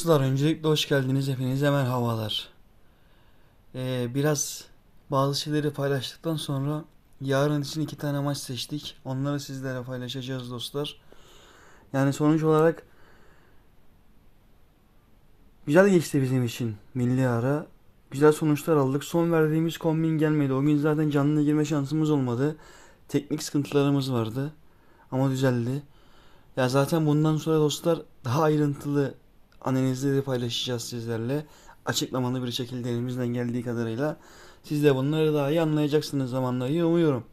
Dostlar öncelikle hoş geldiniz. Hepinize merhabalar. Ee, biraz bazı şeyleri paylaştıktan sonra yarın için iki tane maç seçtik. Onları sizlere paylaşacağız dostlar. Yani sonuç olarak güzel geçti bizim için milli ara. Güzel sonuçlar aldık. Son verdiğimiz kombin gelmedi. O gün zaten canlı girme şansımız olmadı. Teknik sıkıntılarımız vardı. Ama düzeldi. Ya zaten bundan sonra dostlar daha ayrıntılı analizleri paylaşacağız sizlerle. Açıklamalı bir şekilde elimizden geldiği kadarıyla. Siz de bunları daha iyi anlayacaksınız zamanla diye umuyorum.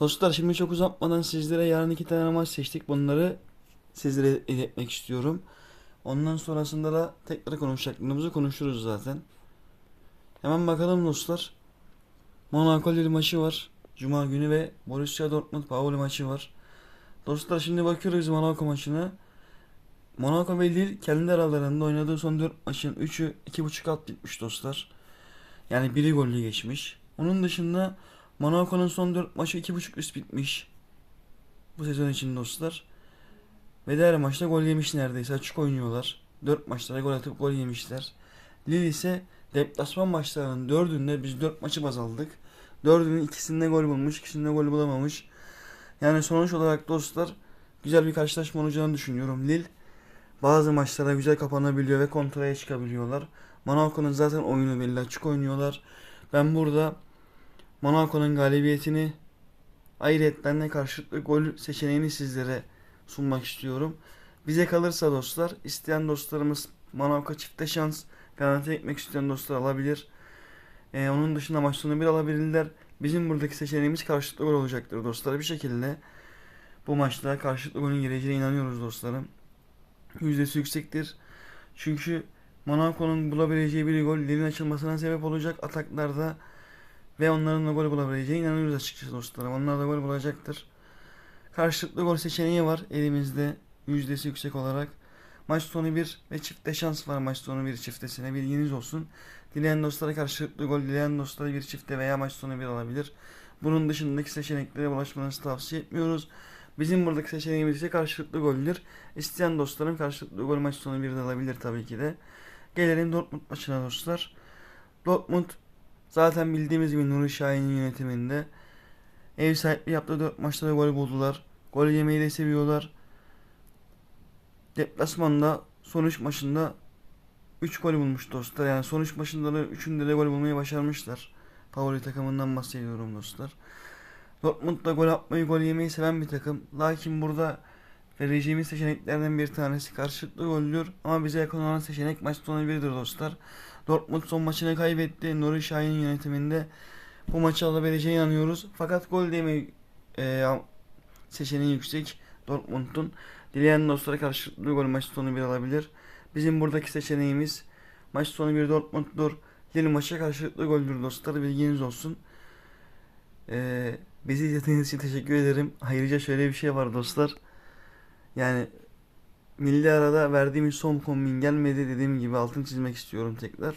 Dostlar şimdi çok uzatmadan sizlere yarın iki tane maç seçtik. Bunları sizlere iletmek istiyorum. Ondan sonrasında da tekrar konuşacaklarımızı konuşuruz zaten. Hemen bakalım dostlar. Monaco Lille maçı var. Cuma günü ve Borussia Dortmund Pauli maçı var. Dostlar şimdi bakıyoruz Monaco maçına. Monaco ve Lille kendi aralarında oynadığı son 4 maçın 3'ü 2.5 alt bitmiş dostlar. Yani biri gollü geçmiş. Onun dışında Monaco'nun son 4 maçı 2.5 üst bitmiş. Bu sezon için dostlar. Ve diğer maçta gol yemiş neredeyse. Açık oynuyorlar. 4 maçta da gol atıp gol yemişler. Lille ise deplasman maçlarının 4'ünde biz 4 maçı baz aldık. 4'ünün ikisinde gol bulmuş, ikisinde gol bulamamış. Yani sonuç olarak dostlar güzel bir karşılaşma olacağını düşünüyorum. Lille bazı maçlara güzel kapanabiliyor ve kontraya çıkabiliyorlar. Monaco'nun zaten oyunu belli açık oynuyorlar. Ben burada Monaco'nun galibiyetini ayrıyetten de karşılıklı gol seçeneğini sizlere sunmak istiyorum. Bize kalırsa dostlar isteyen dostlarımız Monaco çifte şans garanti etmek isteyen dostlar alabilir. Ee, onun dışında maç sonu bir alabilirler. Bizim buradaki seçeneğimiz karşılıklı gol olacaktır dostlar. Bir şekilde bu maçta karşılıklı golün geleceğine inanıyoruz dostlarım. Yüzdesi yüksektir. Çünkü Monaco'nun bulabileceği bir gol Lille'in açılmasına sebep olacak ataklarda ve onların da gol bulabileceğine inanıyoruz açıkçası dostlarım. Onlar da gol bulacaktır. Karşılıklı gol seçeneği var elimizde yüzdesi yüksek olarak. Maç sonu bir ve çifte şans var maç sonu bir çiftesine bilginiz olsun. Dileyen dostlara karşılıklı gol, dileyen dostlara bir çifte veya maç sonu bir alabilir. Bunun dışındaki seçeneklere bulaşmanızı tavsiye etmiyoruz. Bizim buradaki seçeneğimiz ise karşılıklı goldür. İsteyen dostlarım karşılıklı gol maç sonu bir de alabilir tabii ki de. Gelelim Dortmund maçına dostlar. Dortmund zaten bildiğimiz gibi Nuri Şahin'in yönetiminde ev sahipliği yaptığı 4 maçta da gol buldular. Gol yemeyi de seviyorlar. Deplasmanda sonuç maçında 3 gol bulmuş dostlar. Yani sonuç maçında da 3'ünde de gol bulmayı başarmışlar. Pauli takımından bahsediyorum dostlar. Dortmund da gol atmayı, gol yemeyi seven bir takım. Lakin burada vereceğimiz seçeneklerden bir tanesi karşılıklı goldür. Ama bize yakın olan seçenek maç sonu birdir dostlar. Dortmund son maçını kaybetti. Nuri Şahin yönetiminde bu maçı alabileceğine inanıyoruz. Fakat gol deme e, seçeneği yüksek Dortmund'un. Dileyen dostlara karşılıklı gol maç sonu bir alabilir. Bizim buradaki seçeneğimiz maç sonu bir Dortmund'dur. Yeni maça karşılıklı goldür dostlar bilginiz olsun. Ee, bizi izlediğiniz için teşekkür ederim. Ayrıca şöyle bir şey var dostlar. Yani milli arada verdiğimiz son kombin gelmedi dediğim gibi altını çizmek istiyorum tekrar.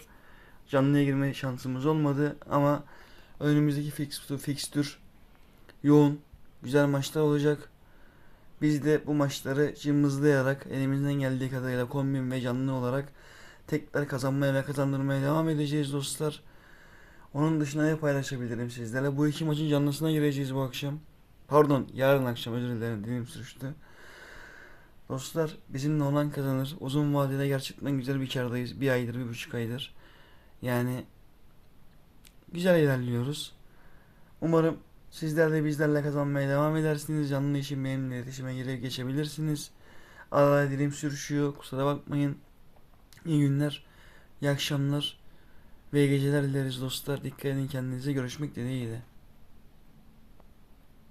Canlıya girme şansımız olmadı ama önümüzdeki fikstür, fikstür yoğun, güzel maçlar olacak. Biz de bu maçları cımbızlayarak elimizden geldiği kadarıyla kombin ve canlı olarak tekrar kazanmaya ve kazandırmaya devam edeceğiz dostlar. Onun dışında ne paylaşabilirim sizlerle? Bu iki maçın canlısına gireceğiz bu akşam. Pardon yarın akşam özür dilerim dilim sürçtü. Dostlar bizimle olan kazanır. Uzun vadede gerçekten güzel bir kardayız. Bir aydır, bir buçuk aydır. Yani güzel ilerliyoruz. Umarım sizler de bizlerle kazanmaya devam edersiniz. Canlı için benimle iletişime girip geçebilirsiniz. Arada dilim sürüşüyor. Kusura bakmayın. İyi günler. İyi akşamlar. Ve iyi geceler dileriz dostlar. Dikkat edin kendinize. Görüşmek dileğiyle.